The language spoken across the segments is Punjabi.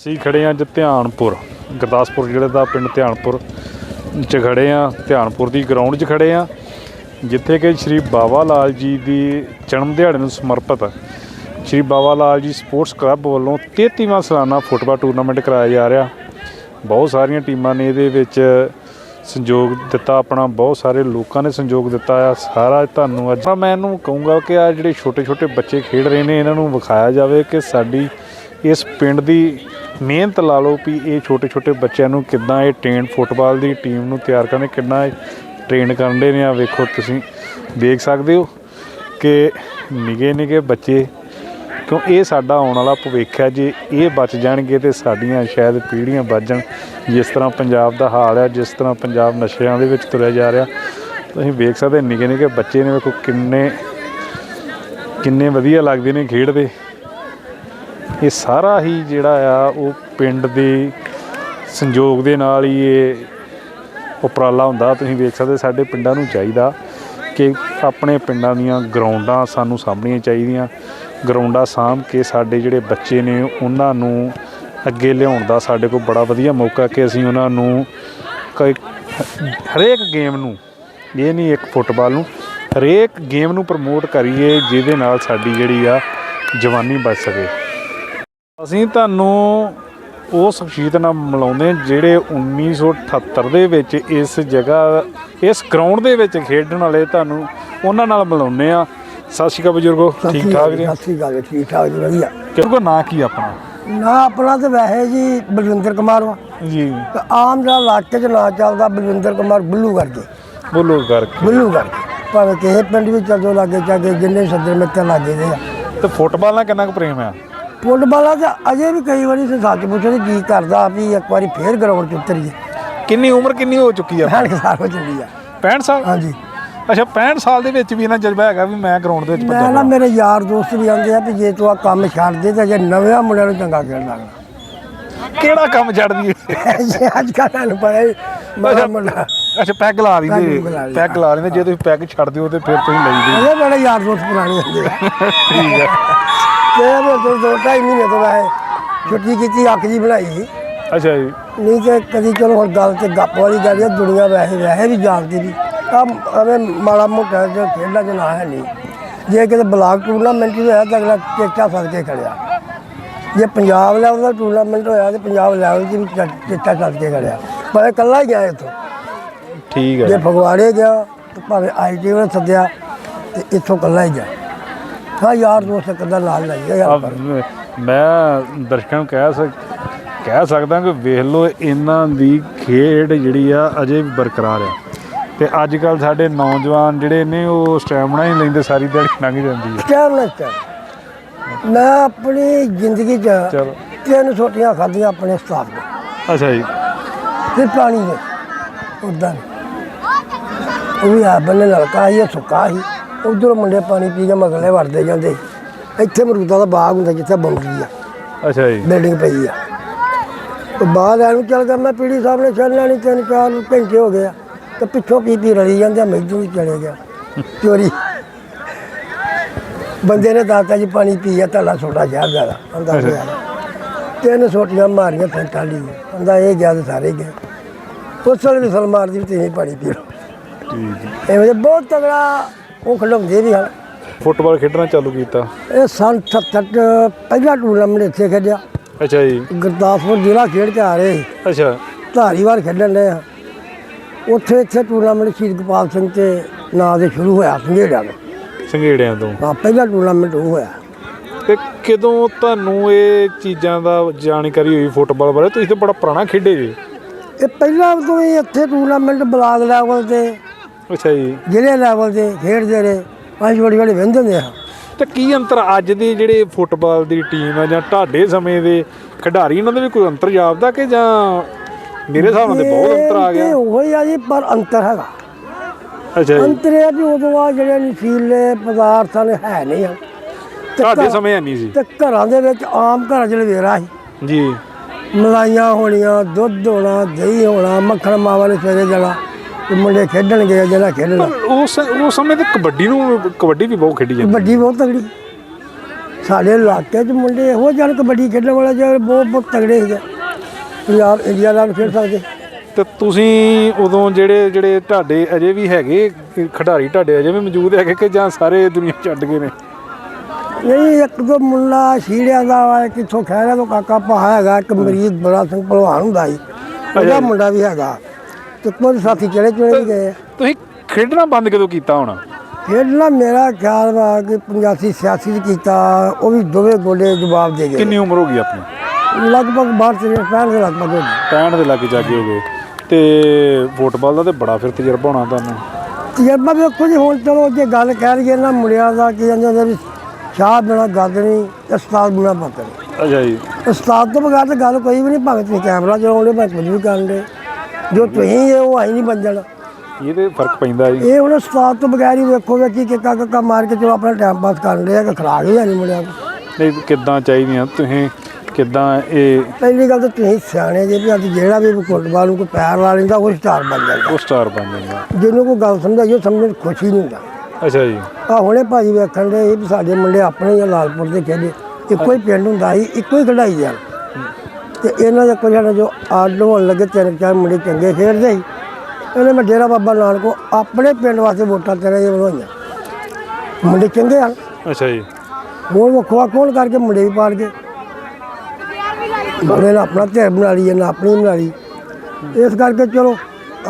ਅਸੀਂ ਖੜੇ ਹਾਂ ਅੱਜ ਧਿਆਨਪੁਰ, ਗੁਰਦਾਸਪੁਰ ਜ਼ਿਲ੍ਹੇ ਦਾ ਪਿੰਡ ਧਿਆਨਪੁਰ ਚ ਖੜੇ ਹਾਂ। ਧਿਆਨਪੁਰ ਦੀ ਗਰਾਊਂਡ 'ਚ ਖੜੇ ਹਾਂ, ਜਿੱਥੇ ਕਿ ਸ਼੍ਰੀ ਬਾਬਾ ਲਾਲ ਜੀ ਦੀ ਜਨਮ ਦਿਹਾੜੇ ਨੂੰ ਸਮਰਪਿਤ ਸ਼੍ਰੀ ਬਾਬਾ ਲਾਲ ਜੀ ਸਪੋਰਟਸ ਕਲੱਬ ਵੱਲੋਂ 33ਵਾਂ ਸਾਲਾਨਾ ਫੁੱਟਬਾਲ ਟੂਰਨਾਮੈਂਟ ਕਰਾਇਆ ਜਾ ਰਿਹਾ। ਬਹੁਤ ਸਾਰੀਆਂ ਟੀਮਾਂ ਨੇ ਇਹਦੇ ਵਿੱਚ ਸੰਯੋਗ ਦਿੱਤਾ, ਆਪਣਾ ਬਹੁਤ ਸਾਰੇ ਲੋਕਾਂ ਨੇ ਸੰਯੋਗ ਦਿੱਤਾ ਆ। ਸਾਰਾ ਤੁਹਾਨੂੰ ਅੱਜ ਮੈਂ ਇਹਨੂੰ ਕਹੂੰਗਾ ਕਿ ਆ ਜਿਹੜੇ ਛੋਟੇ ਛੋਟੇ ਬੱਚੇ ਖੇਡ ਰਹੇ ਨੇ, ਇਹਨਾਂ ਨੂੰ ਵਿਖਾਇਆ ਜਾਵੇ ਕਿ ਸਾਡੀ ਇਸ ਪਿੰਡ ਦੀ ਮਿਹਨਤ ਲਾ ਲਓ ਵੀ ਇਹ ਛੋਟੇ ਛੋਟੇ ਬੱਚਿਆਂ ਨੂੰ ਕਿੱਦਾਂ ਇਹ ਟ੍ਰੇਨ, ਫੁੱਟਬਾਲ ਦੀ ਟੀਮ ਨੂੰ ਤਿਆਰ ਕਰਨੇ ਕਿੰਨਾ ਇਹ ਟ੍ਰੇਨ ਕਰਨ ਦੇ ਨੇ ਆ ਵੇਖੋ ਤੁਸੀਂ। ਦੇਖ ਸਕਦੇ ਹੋ ਕਿ ਨਿਗੇ ਨਿਗੇ ਬੱਚੇ, ਕਿਉਂ ਇਹ ਸਾਡਾ ਆਉਣ ਵਾਲਾ ਭਵਿੱਖ ਹੈ, ਜੇ ਇਹ ਬਚ ਜਾਣਗੇ ਤੇ ਸਾਡੀਆਂ ਸ਼ਾਇਦ ਪੀੜ੍ਹੀਆਂ ਬਚ ਜਾਣ। ਜਿਸ ਤਰ੍ਹਾਂ ਪੰਜਾਬ ਦਾ ਹਾਲ ਹੈ, ਜਿਸ ਤਰ੍ਹਾਂ ਪੰਜਾਬ ਨਸ਼ਿਆਂ ਦੇ ਵਿੱਚ ਤੁਰਿਆ ਜਾ ਰਿਹਾ, ਤੁਸੀਂ ਵੇਖ ਸਕਦੇ ਨਿੱਕੇ ਨਿੱਕੇ ਬੱਚੇ ਨੇ, ਵੇਖੋ ਕਿੰਨੇ ਕਿੰਨੇ ਵਧੀਆ ਲੱਗਦੇ ਨੇ ਖੇਡਦੇ। ਇਹ ਸਾਰਾ ਹੀ ਜਿਹੜਾ ਆ, ਉਹ ਪਿੰਡ ਦੇ ਸੰਯੋਗ ਦੇ ਨਾਲ ਹੀ ਇਹ ਉਪਰਾਲਾ ਹੁੰਦਾ। ਤੁਸੀਂ ਵੇਖ ਸਕਦੇ ਸਾਡੇ ਪਿੰਡਾਂ ਨੂੰ ਚਾਹੀਦਾ ਕਿ ਆਪਣੇ ਪਿੰਡਾਂ ਦੀਆਂ ਗਰਾਊਂਡਾਂ ਸਾਨੂੰ ਸਾਂਭਣੀਆਂ ਚਾਹੀਦੀਆਂ। ਗਰਾਊਂਡਾਂ ਸਾਂਭ ਕੇ ਸਾਡੇ ਜਿਹੜੇ ਬੱਚੇ ਨੇ, ਉਹਨਾਂ ਨੂੰ ਅੱਗੇ ਲਿਆਉਣ ਦਾ ਸਾਡੇ ਕੋਲ ਬੜਾ ਵਧੀਆ ਮੌਕਾ ਕਿ ਅਸੀਂ ਉਹਨਾਂ ਨੂੰ ਕਈ ਹਰੇਕ ਗੇਮ ਨੂੰ, ਇਹ ਨਹੀਂ ਇੱਕ ਫੁੱਟਬਾਲ ਨੂੰ, ਹਰੇਕ ਗੇਮ ਨੂੰ ਪ੍ਰਮੋਟ ਕਰੀਏ, ਜਿਹਦੇ ਨਾਲ ਸਾਡੀ ਜਿਹੜੀ ਆ ਜਵਾਨੀ ਬਚ ਸਕੇ। ਅਸੀਂ ਤੁਹਾਨੂੰ ਉਹ ਸ਼ਖਸੀਅਤ ਨਾਲ ਮਿਲਾਉਂਦੇ ਹਾਂ ਜਿਹੜੇ 1978 ਦੇ ਵਿੱਚ ਇਸ ਜਗ੍ਹਾ ਇਸ ਗਰਾਊਂਡ ਦੇ ਵਿੱਚ ਖੇਡਣ ਵਾਲੇ ਤੁਹਾਨੂੰ ਉਹਨਾਂ ਨਾਲ ਮਿਲਾਉਂਦੇ ਆ ਸਤਿ ਸ਼੍ਰੀ ਅਕਾਲ ਬਜ਼ੁਰਗੋ ਠੀਕ ਠਾਕ ਜੀ? ਸਤਿ ਸ੍ਰੀ ਅਕਾਲ ਠੀਕ ਠਾਕ ਜੀ ਵਧੀਆ। ਕਿਉਂਕਿ ਨਾਂ ਕੀ ਆਪਣਾ? ਨਾ ਆਪਣਾ ਤੇ ਵੈਸੇ ਜੀ ਬਲਵਿੰਦਰ ਕੁਮਾਰ ਵਾ। ਜੀ। ਤੇ ਆਮ ਜਿਹੜਾ ਇਲਾਕੇ 'ਚ ਨਾਂ ਚੱਲਦਾ ਬਲਵਿੰਦਰ ਕੁਮਾਰ ਬੁੱਲੂ ਕਰਕੇ। ਬੋਲੋ ਕਰਕੇ। ਬੁੱਲੂ ਕਰਕੇ। ਭਾਵੇਂ ਕਿਸੇ ਪਿੰਡ ਵਿੱਚ ਚੱਲ ਲਾਗੇ ਚਾਗੇ ਜਿੰਨੇ ਸੱਜਣ ਮਿੱਤਰ ਲਾਗੇ ਦੇ ਆ। ਤੇ ਫੁੱਟਬਾਲ ਨਾਲ ਕਿੰਨਾ ਕੁ ਪ੍ਰੇਮ ਆ? ਫੁੱਟਬਾਲਾਂ ਤੇ ਅਜੇ ਵੀ ਕਈ ਵਾਰੀ ਤੇ ਸੱਚ ਪੁੱਛਦੇ ਕੀ ਕਰਦਾ ਵੀ ਇੱਕ ਵਾਰੀ ਫੇਰ ਗਰਾਊਂਡ 'ਚ ਉਤਰੀਏ। ਕਿੰਨੀ ਉਮਰ ਕਿੰਨੀ ਹੋ ਚੁੱਕੀ ਆ? ਭੈਣ ਸਾਲ ਹੋ ਚੱਲੀ ਆ। 65 ਸਾਲ? ਹਾਂਜੀ। ਅੱਛਾ 65 ਸਾਲ ਦੇ ਵਿੱਚ ਵੀ ਇਹਨਾਂ ਜਜ਼ਬਾ ਹੈਗਾ ਵੀ ਮੈਂ ਗਰਾਊਂਡ ਦੇ ਵਿੱਚ ਮੈਂ ਨਾ ਮੇਰੇ ਯਾਰ ਦੋਸਤ ਵੀ ਆਂਦੇ ਆ ਵੀ ਜੇ ਤੂੰ ਆ ਕੰਮ ਛੱਡ ਦੇ ਤੇ ਜੇ ਨਵਿਆਂ ਮੁੰਡਿਆਂ ਨੂੰ ਚੰਗਾ ਖੇਡ ਲੱਗਦਾ ਕਿਹੜਾ ਕੰਮ ਛੱਡਦੀ ਏ ਜੇ ਅੱਜ ਕੱਲ੍ਹ ਤੁਹਾਨੂੰ ਪਤਾ ਹੀ ਮੁੰਡਾ। ਅੱਛਾ ਪੈਗ ਲਾ ਦਿੰਦੇ। ਪੈਗ ਲਾ ਦਿੰਦੇ। ਜੇ ਤੁਸੀਂ ਪੈਗ ਛੱਡ ਦਿਓ ਤੇ ਫਿਰ ਤੁਸੀਂ ਲਈ ਦੇ। ਬੜੇ ਯਾਰ ਦੋਸਤ ਪੁਰਾਣੇ ਹੁੰਦੇ ਆ। ਠੀਕ ਹੈ ਤੇ ਮੈਂ ਦੋ ਦੋ ਢਾਈ ਮਹੀਨੇ ਤੋਂ ਵੈਸੇ ਛੁੱਟੀ ਕੀਤੀ ਅੱਖ ਜੀ ਬਣਾਈ ਅੱਛਾ ਜੀ। ਨਹੀਂ ਤੇ ਕਦੀ ਚਲੋ ਹੁਣ ਗੱਲ ਤੇ ਗੱਪ ਵਾਲੀ ਗੱਲ ਹੈ ਦੁਨੀਆ ਵੈਸੇ ਵੈਸੇ ਵੀ ਜਾਣਦੀ ਨਹੀਂ ਆ ਐਵੇਂ ਮਾੜਾ ਮੋਟਾ ਜਿਹਾ ਖੇਡਾਂ ਚ ਨਾ ਹੈ ਨਹੀਂ ਜੇ ਕਿਤੇ ਬਲਾਕ ਟੂਰਨਾਮੈਂਟ ਵੀ ਹੋਇਆ ਤਾਂ ਅਗਲਾ ਚੇਚਾ ਫੜ ਕੇ ਖੜਿਆ। ਜੇ ਪੰਜਾਬ ਲੈਵਲ ਦਾ ਟੂਰਨਾਮੈਂਟ ਹੋਇਆ ਤੇ ਪੰਜਾਬ ਲੈਵਲ 'ਚ ਵੀ ਚੇਚਾ ਛੱਡ ਕੇ ਖੜਿਆ। ਪਰ ਇਕੱਲਾ ਹੀ ਗਿਆ ਇੱਥੋਂ। ਠੀਕ ਜੇ ਹੈ ਫਗਵਾੜੇ ਗਿਆ ਭਾਵੇਂ ਆਈਟੀ ਨੇ ਸੱਦਿਆ ਤੇ ਇੱਥੋਂ ਇਕੱਲਾ ਹੀ ਗਿਆ। ਹਾਂ ਯਾਰ ਦੋਸਤ ਕਦਾ ਨਾਲ ਲਾਈਏ ਯਾਰ। ਅਬ ਮੈਂ- ਦਰਸ਼ਕਾਂ ਨੂੰ ਕਹਿ ਸਕ ਕਹਿ ਸਕਦਾ ਕਿ ਵੇਖ ਲਓ ਇਹਨਾਂ ਦੀ ਖੇਡ ਜਿਹੜੀ ਆ ਅਜੇ ਵੀ ਬਰਕਰਾਰ ਆ। ਤੇ ਅੱਜ ਕੱਲ ਸਾਡੇ ਨੌਜਵਾਨ ਜਿਹੜੇ ਨੇ ਉਹ ਸਟੈਮਿਨਾ ਹੀ ਲੈਂਦੇ ਸਾਰੀ ਦਿਹਾੜੀ ਲੰਘ ਜਾਂਦੀ ਹੈ ਨਾਲ ਟਾਈਮ ਮੈਂ ਆਪਣੀ ਜ਼ਿੰਦਗੀ 'ਚ ਤਿੰਨ ਛੋਟੀਆਂ ਖਾਧੀਆਂ ਆਪਣੇ ਉਸਤਾਦ ਕੋਲ ਅੱਛਾ ਜੀ। ਤੇ ਪਾਣੀ ਦੇ ਉਦਾਂ। ਉਹ ਵੀ ਆ ਬੰਨੇ ਸੀ ਇਹ ਸੁੱਕਾ ਸੀ। ਉਧਰ ਮੁੰਡੇ ਪਾਣੀ ਪੀ ਕੇ ਮਗਲੇ ਵੜਦੇ ਜਾਂਦੇ। ਇੱਥੇ ਮਰੂਦਾਂ ਦਾ ਬਾਗ ਹੁੰਦਾ ਜਿੱਥੇ ਬਾਉਂਡਰੀ ਆ। ਅੱਛਾ ਜੀ। ਬਿਲਡਿੰਗ ਪਈ ਆ। ਤੇ ਬਾਹਰ ਐਨੂੰ ਚੱਲ ਗਿਆ ਮੈਂ ਪੀੜੀ ਸਾਹਿਬ ਨੇ ਛੱਡਣਾ ਨਹੀਂ ਤਿੰਨ ਚਾਰ ਘੰਟੇ ਹੋ ਗਏ ਆ। ਤੇ ਪਿੱਛੋਂ ਪੀ ਪੀ ਰਲੀ ਜਾਂਦੇ ਆ ਮੈਨੂੰ ਵੀ ਚਲੇ ਗਿਆ। ਚੋਰੀ। ਬੰਦੇ ਨੇ ਦਾਤਾ ਜੀ ਪਾਣੀ ਪੀਆ ਤਾਲਾ ਛੋਟਾ ਜਿਹਾ ਜ਼ਿਆਦਾ ਅੰਦਾ ਗਿਆ ਤਿੰਨ ਛੋਟੀਆਂ ਮਾਰੀਆਂ ਫੰਟਾ ਲਈ ਅੰਦਾ ਇਹ ਗਿਆ ਤੇ ਸਾਰੇ ਗਏ। ਉਸ ਵੇਲੇ ਵੀ ਸਲਮਾਨ ਦੀ ਵੀ ਤੇ ਪਾਣੀ ਪੀ ਲਓ। ਠੀਕ ਹੈ ਇਹ ਬਹੁਤ ਤਗੜਾ ਉਹ ਖਿਡਾਉਂਦੇ ਵੀ ਹਨ ਫੁੱਟਬਾਲ ਖੇਡਣਾ ਚਾਲੂ ਕੀਤਾ? ਇਹ ਸੰਨ 77 ਚ ਪਹਿਲਾ ਟੂਰਨਾਮੈਂਟ ਇੱਥੇ ਖੇਡਿਆ। ਅੱਛਾ ਜੀ। ਗੁਰਦਾਸਪੁਰ ਜ਼ਿਲ੍ਹਾ ਖੇਡ ਕੇ ਆ ਰਹੇ ਅੱਛਾ। ਧਾਰੀਵਾਲ ਖੇਡਣ ਦੇ ਆ। ਉੱਥੇ ਇੱਥੇ ਟੂਰਨਾਮੈਂਟ ਸ਼ਹੀਦ ਗੋਪਾਲ ਸਿੰਘ ਤੇ ਨਾਂ ਦੇ ਸ਼ੁਰੂ ਹੋਇਆ ਸੰਘੇੜਿਆਂ ਦੇ ਸੰਘੇੜਿਆਂ ਤੋਂ। ਆ ਪਹਿਲਾ ਟੂਰਨਾਮੈਂਟ ਉਹ ਹੋਇਆ। ਤੇ ਕਦੋਂ ਤੁਹਾਨੂੰ ਇਹ ਚੀਜ਼ਾਂ ਦਾ ਜਾਣਕਾਰੀ ਹੋਈ ਫੁੱਟਬਾਲ ਬਾਰੇ? ਤੁਸੀਂ ਤਾਂ ਬੜਾ ਪੁਰਾਣਾ ਖੇਡੇ ਜੀ। ਇਹ ਪਹਿਲਾਂ ਤੋਂ ਹੀ ਇੱਥੇ ਟੂਰਨਾਮੈਂਟ ਬਲਾਕ ਲੈਵਲ ਤੇ ਅੱਛਾ ਜੀ। ਜ਼ਿਲ੍ਹੇ ਲੈਵਲ ਤੇ ਖੇਡਦੇ ਰਹੇ ਅਸੀਂ ਬੜੀ ਬੜੀ ਵਹਿੰਦੇ ਹੁੰਦੇ ਆ। ਤੇ ਕੀ ਅੰਤਰ ਅੱਜ ਦੇ ਜਿਹੜੇ ਫੁੱਟਬਾਲ ਦੀ ਟੀਮ ਹੈ ਜਾਂ ਤੁਹਾਡੇ ਸਮੇਂ ਦੇ ਖਿਡਾਰੀ ਇਹਨਾਂ ਦਾ ਵੀ ਕੋਈ ਅੰਤਰ ਜਾਪਦਾ ਕਿ ਜਾਂ ਮੇਰੇ ਹਿਸਾਬ ਨਾਲ ਤੇ ਬਹੁਤ ਅੰਤਰ ਆ ਗਿਆ? ਉਹ ਆ ਜੀ ਪਰ ਅੰਤਰ ਹੈਗਾ। ਅੱਛਾ ਜੀ। ਅੰਤਰ ਇਹ ਆ ਵੀ ਉਦੋਂ ਆ ਜਿਹੜੇ ਨਸ਼ੀਲੇ ਪਦਾਰਥਾਂ ਨੇ ਹੈ ਨਹੀਂ ਆ। ਤੇ ਘਰ- ਸਮੇਂ ਨਹੀਂ ਸੀ। ਤੇ ਘਰਾਂ ਦੇ ਵਿੱਚ ਆਮ ਘਰਾਂ 'ਚ ਲਵੇਰਾ ਸੀ। ਜੀ। ਮਲਾਈਆਂ ਹੋਣੀਆਂ ਦੁੱਧ ਹੋਣਾ ਦਹੀਂ ਹੋਣਾ ਮੱਖਣ ਮਾਵਾ ਨੇ ਸਵੇਰੇ ਜਾਣਾ। ਤੇ ਮੁੰਡੇ ਖੇਡਣਗੇ ਜਿਹੜਾ ਖੇਡਣਾ। ਪਰ ਉਸ ਉਸ ਸਮੇਂ ਤੇ ਕਬੱਡੀ ਨੂੰ ਕਬੱਡੀ ਵੀ ਬਹੁਤ ਖੇਡੀ ਜਾਂਦੀ ਵੱਡੀ ਬਹੁਤ ਤਗੜੀ ਸਾਡੇ ਇਲਾਕੇ 'ਚ ਮੁੰਡੇ ਇਹੋ ਜਿਹੇ ਹਨ ਕਬੱਡੀ ਖੇਡਣ ਵਾਲੇ ਜਿਹੜੇ ਬਹੁਤ ਬਹੁਤ ਤਗੜੇ ਸੀਗੇ। ਪੰਜਾਬ ਇੰਡੀਆ ਨਾਲ ਖੇਡ ਸਕਦੇ। ਤੇ ਤੁਸੀਂ ਉਦੋਂ ਜਿਹੜੇ ਜਿਹੜੇ ਤੁਹਾਡੇ ਅਜੇ ਵੀ ਹੈਗੇ ਖਿਡਾਰੀ ਤੁਹਾਡੇ ਅਜੇ ਵੀ ਮੌਜੂਦ ਹੈਗੇ ਕਿ ਜਾਂ ਸਾਰੇ ਦੁਨੀਆ ਛੱਡ ਗਏ ਨੇ? ਨਹੀਂ ਇੱਕ ਦੋ ਮੁੰਡਾ ਸ਼ੀੜਿਆਂ ਦਾ ਵਾ ਕਿੱਥੋਂ ਖੈਰਿਆ ਤੋਂ ਕਾਕਾ ਪਾ ਹੈਗਾ ਇੱਕ ਮਰੀਜ਼ ਬੜਾ ਸਿੰਘ ਭਲਵਾਨ ਹੁੰਦਾ ਸੀ। ਉਹਦਾ ਮੁੰਡਾ ਵੀ ਹੈਗਾ। ਤੇ ਕੋਈ ਸਾਥੀ ਚਲੇ ਚਲੇ ਵੀ ਗਏ ਆ। ਤੁਸੀਂ ਖੇਡਣਾ ਬੰਦ ਕਦੋਂ ਕੀਤਾ ਹੁਣ? ਖੇਡਣਾ ਮੇਰਾ ਖਿਆਲ ਵਾ ਕਿ 85 86 ਚ ਕੀਤਾ ਉਹ ਵੀ ਦੋਵੇਂ ਗੋਲੇ ਜਵਾਬ ਦੇ ਗਏ। ਕਿੰਨੀ ਉਮਰ ਹੋ ਗਈ ਆਪਣੀ? ਲਗਭਗ ਬਾਹਰ ਤੇ 65 ਦੇ ਲਗਭਗ ਹੋ ਗਈ 65 ਦੇ ਲਾਗੇ ਜਾਗੇ ਹੋ ਗਏ। ਤੇ ਫੁੱਟਬਾਲ ਦਾ ਤੇ ਬੜਾ ਫਿਰ ਤਜਰਬਾ ਹੋਣਾ ਤੁਹਾਨੂੰ। ਤਜਰਬਾ ਵੇਖੋ ਜੀ ਹੁਣ ਚਲੋ ਜੇ ਗੱਲ ਕਹਿ ਲਈਏ ਨਾ ਮੁੰਡਿਆਂ ਦਾ ਕੀ ਜਾਂਦੇ ਨੇ ਵੀ ਸ਼ਾਹ ਬਿਨਾ ਗੱਲ ਨਹੀਂ ਉਸਤਾਦ ਬਿਨਾ ਨਹੀਂ। ਅੱਛਾ ਜੀ। ਉਸਤਾਦ ਤੋਂ ਬਗੈਰ ਤਾਂ ਗੱਲ ਕੋਈ ਵੀ ਨਹੀਂ ਭਾਵੇਂ ਤੁਸੀਂ ਕੈਮਰਾ ਚਲਾਉਂਦੇ ਭਾਵੇਂ ਕੁਝ ਵੀ ਕਰਦੇ ਜੋ ਤੁਸੀਂ ਹੈ ਉਹ ਆਈ ਨਹੀਂ ਬਣ ਜਾਣਾ ਇਹਦੇ ਫ਼ਰਕ ਪੈਂਦਾ ਜੀ। ਇਹ ਹੁਣ ਉਸਤਾਦ ਤੋਂ ਬਗੈਰ ਹੀ ਵੇਖੋ ਵੇ ਕੀ ਕਿੱਕਾ ਕੱਕਾ ਮਾਰ ਕੇ ਚਲੋ ਆਪਣਾ ਟਾਈਮ ਪਾਸ ਕਰ ਲਿਆ ਕਿ ਖਰਾਕ ਹੀ ਨਹੀਂ ਮੁੰਡਿਆਂ ਨੂੰ। ਨਹੀਂ ਕਿੱਦਾਂ ਚਾਹੀਦੀਆਂ? ਤੁਸੀਂ ਕਿੱਦਾਂ ਇਹ ਪਹਿਲੀ ਗੱਲ ਤਾਂ ਤੁਸੀਂ ਸਿਆਣੇ ਜੇ ਵੀ ਅੱਜ ਜਿਹੜਾ ਵੀ ਫੁੱਟਬਾਲ ਨੂੰ ਕੋਈ ਪੈਰ ਲਾ ਲੈਂਦਾ ਉਹ ਸਟਾਰ ਬਣ ਜਾਂਦਾ। ਉਹ ਸਟਾਰ ਬਣ ਜਾਂਦਾ। ਜਿਹਨੂੰ ਕੋਈ ਗੱਲ ਸਮਝਾਈਏ ਸਮਝਣ 'ਚ ਖੁਸ਼ੀ ਨਹੀਂ ਹੁੰਦਾ। ਅੱਛਾ ਜੀ। ਆ ਹੁਣੇ ਭਾਜੀ ਵੇਖਣ ਦੇ ਵੀ ਸਾਡੇ ਮੁੰਡੇ ਆਪਣੇ ਹੀ ਲਾਲਪੁਰ ਦੇ ਖੇਡੇ। ਇੱਕੋ ਹੀ ਪਿੰਡ ਹੁੰਦਾ ਸੀ ਇੱਕੋ ਹੀ ਖੜਾਈ ਜਾਣ ਤੇ ਇਹਨਾਂ ਦੇ ਸਾਡਾ ਜੋ ਆਡ ਹੋਣ ਲੱਗੇ ਤਿੰਨ ਚਾਰ ਮੁੰਡੇ ਚੰਗੇ ਖੇਡਦੇ ਸੀ। ਇਹਨੇ ਮੈਂ ਡੇਰਾ ਬਾਬਾ ਨਾਨਕੋ ਆਪਣੇ ਪਿੰਡ ਵਾਸਤੇ ਵੋਟਾਂ ਤੇਰੇ ਜਿਹਾ ਬਣਾਈਆਂ ਮੁੰਡੇ ਚੰਗੇ ਹਨ। ਅੱਛਾ ਜੀ। ਹੋਰ ਵੱਖਵਾ ਕੋਣ ਕਰਕੇ ਮੁੰਡੇ ਵੀ ਪਾੜ ਕੇ ਉਹਨੇ ਆਪਣਾ ਧਿਰ ਬਣਾ ਲਈ ਨਾ ਆਪਣੀ ਬਣਾ ਲਈ ਇਸ ਕਰਕੇ ਚਲੋ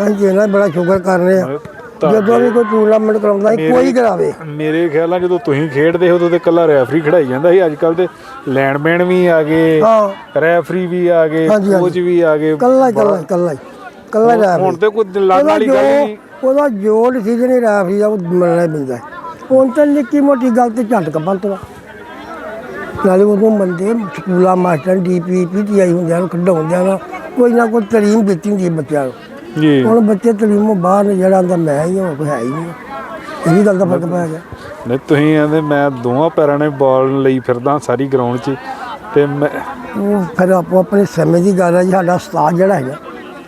ਅਸੀਂ ਇਹਨਾਂ ਬੜਾ ਸ਼ੁਕਰ ਕਰ ਰਹੇ ਆ ਜਦੋਂ ਵੀ ਕੋਈ ਟੂਰਨਾਮੈਂਟ ਕਰਾਉਂਦਾ ਸੀ ਕੋਈ ਕਰਾਵੇ। ਮੇਰੇ ਖਿਆਲ ਨਾਲ ਜਦੋਂ ਤੁਸੀਂ ਖੇਡਦੇ ਹੋ ਉਦੋਂ ਤੇ ਕੱਲਾ ਰੈਫਰੀ ਖੜਾਈ ਜਾਂਦਾ ਸੀ। ਅੱਜ ਕੱਲ ਤੇ ਲੈਂਡਮੈਨ ਵੀ ਆ ਗਏ ਹਾਂ। ਰੈਫਰੀ ਵੀ ਆ ਗਏ। ਕੋਚ ਵੀ ਆ ਗਏ। ਕੱਲਾ ਕੱਲਾ ਕੱਲਾ ਕੱਲਾ ਰੈਫਰੀ। ਹੁਣ ਤੇ ਕੋਈ ਲੜਨ ਵਾਲੀ ਗੱਲ ਨਹੀਂ। ਉਹਦਾ ਜੋ ਡਿਸੀਜਨ ਹੀ ਰੈਫਰੀ ਦਾ ਉਹ ਮੰਨਣਾ ਪੈਂਦਾ। ਹੁਣ ਤਾਂ ਨਿੱਕੀ ਮੋਟੀ ਗੱਲ ਤੇ ਝਟ ਕਪੰਤ ਵਾ। ਨਾਲੇ ਉਦੋਂ ਬੰਦੇ ਸਕੂਲਾਂ ਮਾਸਟਰ ਡੀਪੀ ਪੀਟੀਆਈ ਹੁੰਦਿਆਂ ਨੂੰ ਖਡਾਉਂਦਿਆਂ ਨੂੰ ਕੋਈ ਨਾ ਕੋਈ ਤਲੀਮ ਦਿੱਤੀ ਹੁੰਦੀ ਬੱਚਿਆਂ ਨੂੰ। ਜੀ। ਹੁਣ ਬੱਚੇ ਤਲੀਮੋਂ ਬਾਹਰ ਨੇ ਜਿਹੜਾ ਆਂਦਾ ਮੈਂ ਹੀ ਹਾਂ ਕੋਈ ਹੈ ਹੀ ਨਹੀਂ। ਇਹ ਵੀ ਗੱਲ ਦਾ ਫ਼ਰਕ ਪੈ ਗਿਆ। ਨਹੀਂ ਤੁਸੀਂ ਕਹਿੰਦੇ ਮੈਂ ਦੋਵਾਂ ਪੈਰਾਂ ਨੇ ਬਾਲ ਲਈ ਫਿਰਦਾ ਸਾਰੀ ਗਰਾਊਂਡ 'ਚ ਤੇ ਮੈਂ ਉਹ ਫਿਰ ਆਪੋ ਆਪਣੇ ਸਮੇਂ ਦੀ ਗੱਲ ਹੈ ਜੀ ਸਾਡਾ ਉਸਤਾਦ ਜਿਹੜਾ ਹੈਗਾ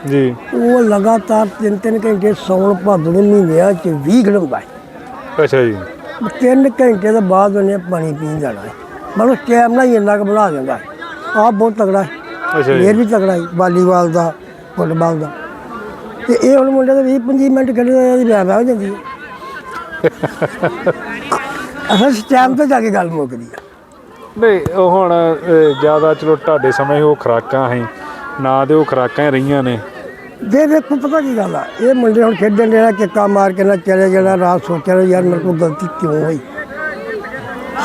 ਜੀ। ਉਹ ਲਗਾਤਾਰ ਤਿੰਨ ਤਿੰਨ ਘੰਟੇ ਸੌਣ ਭਾਦੋਂ ਦੇ ਮਹੀਨਿਆਂ ਚ 20 ਖਿਡਾਉਂਦਾ ਹੈ ਅੱਛਾ ਜੀ। ਤਿੰਨ ਘੰਟੇ ਤੋਂ ਬਾਅਦ ਉਹਨੇ ਪਾਣੀ ਪੀਣ ਜਾਣਾ ਹੈ। ਮਤਲਬ ਸਟੈਮਨਾ ਹੀ ਇੰਨਾ ਕੁ ਬਣਾ ਦਿੰਦਾ ਆਹ ਬਹੁਤ ਤਗੜਾ ਹੈ। ਅੱਛਾ ਜੀ। ਇਹ ਵੀ ਤਗੜਾ ਹੈ ਵਾਲੀਬਾਲ ਦਾ ਫੁੱਟਬਾਲ ਦਾ। ਤੇ ਇਹ ਹੁਣ ਮੁੰਡੇ ਦੇ 20 25 ਮਿੰਟ ਖੇਡਦੇ ਹੋਏ ਇਹਦੀ ਵਿਆਹ ਹੋ ਜਾਂਦੀ ਹੈ ਅਸਲ ਸਟੈਮ ਤੇ ਜਾ ਕੇ ਗੱਲ ਮੁੱਕਦੀ ਹੈ ਨਹੀਂ ਉਹ ਹੁਣ ਜ਼ਿਆਦਾ ਚਲੋ ਤੁਹਾਡੇ ਸਮੇਂ ਉਹ ਖਰਾਕਾਂ ਸੀ ਨਾ ਦੇ ਉਹ ਖਰਾਕਾਂ ਹੀ ਰਹੀਆਂ ਨੇ। ਦੇ ਵੇਖੋ ਪਤਾ ਕੀ ਗੱਲ ਆ ਇਹ ਮੁੰਡੇ ਹੁਣ ਖੇਡਣ ਦੇ ਨਾਲ ਕਿੱਕਾ ਮਾਰ ਕੇ ਨਾ ਚਲੇ ਜਿਹੜਾ ਰਾਤ ਸੋਚਿਆ ਵੀ ਯਾਰ ਮੇਰੇ ਕੋਲ ਗਲਤੀ ਕਿਉਂ ਹੋਈ?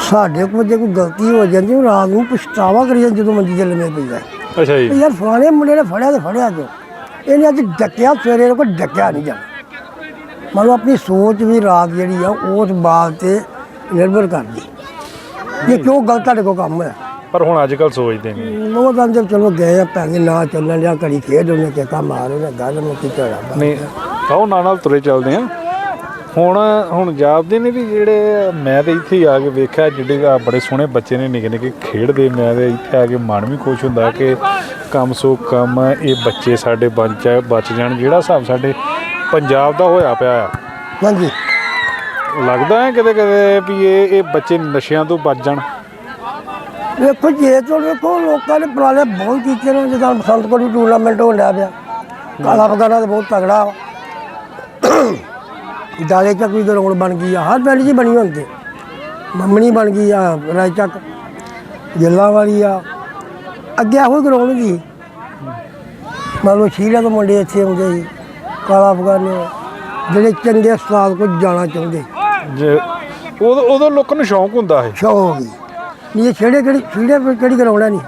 ਸਾਡੇ ਕੋਲ ਜੇ ਕੋਈ ਗਲਤੀ ਹੋ ਜਾਂਦੀ ਉਹ ਰਾਤ ਨੂੰ ਪਛਤਾਵਾ ਕਰੀ ਜਾਂਦਾ ਜਦੋਂ ਮੰਜੀ ਤੇ ਲੰਮੇ ਪੈਂਦਾ ਅੱਛਾ ਜੀ। ਯਾਰ ਫਲਾਣੇ ਮੁੰਡੇ ਨੇ ਫੜਿਆ ਤੇ ਫੜਿਆ ਕਿਉਂ? ਇਹਨੇ ਅੱਜ ਡੱਕਿਆ ਸਵੇਰੇ ਕੋਲ ਡੱਕਿਆ ਨਹੀਂ ਜਾਣਾ। ਮੰਨ ਆਪਣੀ ਸੋਚ ਵੀ ਰਾਤ ਜਿਹੜੀ ਆ ਉਸ ਬਾਤ ਤੇ ਨਿਰਭਰ ਕਰਦੀ। ਇਹ ਕਿਉਂ ਗਲਤ ਤੁਹਾਡੇ ਕੋਲ ਕੰਮ ਹੋਇਆ? ਪਰ ਹੁਣ ਅੱਜ ਕੱਲ ਸੋਚਦੇ ਨੇ ਉਹ ਤਾਂ ਜਦ ਚਲੋ ਗਏ ਆ ਭੈਣ ਨਾ ਚੱਲਣ ਲਿਆ ਘੜੀ ਖੇਡ ਉਹਨੇ ਕਿੱਕਾ ਮਾਰ ਉਹਨੇ ਗੱਲ ਮੁੱਕੀ ਝੜਾ ਨਹੀਂ ਆਓ ਨਾਲ ਨਾਲ ਤੁਰੇ ਚੱਲਦੇ ਆ ਹੁਣ ਹੁਣ ਜਾਪਦੇ ਨੇ ਵੀ ਜਿਹੜੇ ਮੈਂ ਤੇ ਇੱਥੇ ਆ ਕੇ ਵੇਖਿਆ ਜਿਹੜੇ ਆ ਬੜੇ ਸੋਹਣੇ ਬੱਚੇ ਨੇ ਨਿੱਕੇ ਨਿੱਕੇ ਖੇਡਦੇ ਮੈਂ ਤੇ ਇੱਥੇ ਆ ਕੇ ਮਨ ਵੀ ਖੁਸ਼ ਹੁੰਦਾ ਕਿ ਕੰਮ ਸੋ ਕੰਮ ਇਹ ਬੱਚੇ ਸਾਡੇ ਬਚ ਬਚ ਜਾਣ ਜਿਹੜਾ ਹਿਸਾਬ ਸਾਡੇ ਪੰਜਾਬ ਦਾ ਹੋਇਆ ਪਿਆ ਆ। ਹਾਂਜੀ। ਲੱਗਦਾ ਹੈ ਕਿਤੇ ਕਿਤੇ ਵੀ ਇਹ ਇਹ ਬੱਚੇ ਨਸ਼ਿਆਂ ਤੋਂ ਬਚ ਜਾਣ? ਵੇਖੋ ਜੇ ਤੋਂ ਵੇਖੋ ਲੋਕਾਂ ਨੇ ਪੁਰਾਣੇ ਬਹੁਤ ਕੀਤੇ ਨੇ ਜਿੱਦਾਂ ਬਸੰਤ ਕੋਟੀ ਟੂਰਨਾਮੈਂਟ ਹੋਣ ਪਿਆ। ਕਾਲਾ ਤਾਂ ਬਹੁਤ ਤਗੜਾ ਵਾ। ਦਾਲੇ ਚੱਕ ਵੀ ਗਰਾਊਂਡ ਬਣ ਗਈ ਆ ਹਰ ਪਿੰਡ 'ਚ ਬਣੀ ਹੁੰਦੀ। ਮੰਮਣੀ ਬਣ ਗਈ ਆ ਰਾਜ ਚੱਕ। ਗਿੱਲਾਂ ਵਾਲੀ ਆ। ਅੱਗੇ ਇਹੋ ਗਰਾਊਂਡ ਦੀ ਮੰਨ ਲਓ ਸ਼ੀਲਾ ਤੋਂ ਮੁੰਡੇ ਇੱਥੇ ਆਉਂਦੇ ਸੀ ਕਾਲਾ ਬਗਾਨੇ ਜਿਹੜੇ ਚੰਗੇ ਉਸਤਾਦ ਕੋਲ ਜਾਣਾ ਚਾਹੁੰਦੇ। ਜੇ ਉਦੋਂ ਉਦੋਂ ਲੋਕਾਂ ਨੂੰ ਸ਼ੌਂਕ ਹੁੰਦਾ ਹੈ ਸ਼ੌਕ ਹੋ ਨਹੀਂ ਇਹ ਛੇੜੇ ਕਿਹੜੀ ਛੀੜੇ ਕਿਹੜੀ ਗਰਾਉਂਡ ਨਹੀਂ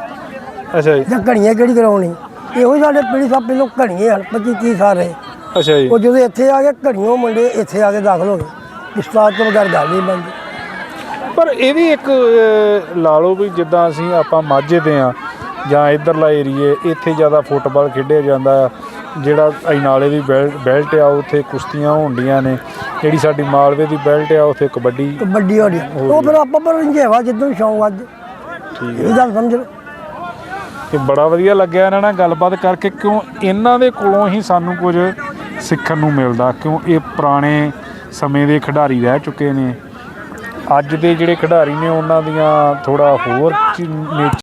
ਅੱਛਾ ਜੀ। ਜਾਂ ਘੜੀਆਂ ਕਿਹੜੀ ਕਰਾਉਣੀ ਇਹੋ ਸਾਡੇ ਪਿੰਡ ਸਭ ਪਹਿਲੋਂ ਘੜੀਆਂ ਹਨ 25 30 ਸਾਲ ਰਹੇ। ਅੱਛਾ ਜੀ। ਉਹ ਜਦੋਂ ਇੱਥੇ ਆ ਗਏ ਘੜੀਆਂ ਮੁੰਡੇ ਇੱਥੇ ਆ ਕੇ ਦਾਖਲ ਹੋ ਗਏ। ਉਸਤਾਦ ਤੋਂ ਬਗੈਰ ਗੱਲ ਨਹੀਂ ਬਣਦੀ। ਪਰ ਇਹ ਵੀ ਇੱਕ ਲਾ ਲਓ ਵੀ ਜਿੱਦਾਂ ਅਸੀਂ ਆਪਾਂ ਮਾਝੇ ਦੇ ਆ ਜਾਂ ਇਧਰਲਾ ਏਰੀਏ ਇੱਥੇ ਜ਼ਿਆਦਾ ਫੁੱਟਬਾਲ ਖੇਡਿਆ ਜਾਂਦਾ ਜਿਹੜਾ ਅਜਨਾਲੇ ਦੀ ਬੈਲ- ਬੈਲਟ ਆ ਉੱਥੇ ਕੁਸ਼ਤੀਆਂ ਹੁੰਦੀਆਂ ਨੇ। ਜਿਹੜੀ ਸਾਡੀ ਮਾਲਵੇ ਦੀ ਬੈਲਟ ਆ ਉੱਥੇ ਕਬੱਡੀ ਕਬੱਡੀ ਹੋ ਰਹੀ ਉਹ ਫਿਰ ਆਪਾਂ ਪਰ ਰੰਝੇਵਾ ਜਿੱਦੋਂ ਸ਼ੌਂਕ ਅੱਜ। ਠੀਕ ਇਹ ਗੱਲ ਸਮਝ ਲਓ। ਤੇ ਬੜਾ ਵਧੀਆ ਲੱਗਿਆ ਇਹਨਾਂ ਨਾਲ ਗੱਲਬਾਤ ਕਰਕੇ। ਕਿਉਂ? ਇਹਨਾਂ ਦੇ ਕੋਲੋਂ ਹੀ ਸਾਨੂੰ ਕੁਝ ਸਿੱਖਣ ਨੂੰ ਮਿਲਦਾ, ਕਿਉਂ ਇਹ ਪੁਰਾਣੇ ਸਮੇਂ ਦੇ ਖਿਡਾਰੀ ਰਹਿ ਚੁੱਕੇ ਨੇ। ਅੱਜ ਦੇ ਜਿਹੜੇ ਖਿਡਾਰੀ ਨੇ, ਉਹਨਾਂ ਦੀਆਂ ਥੋੜਾ ਹੋਰ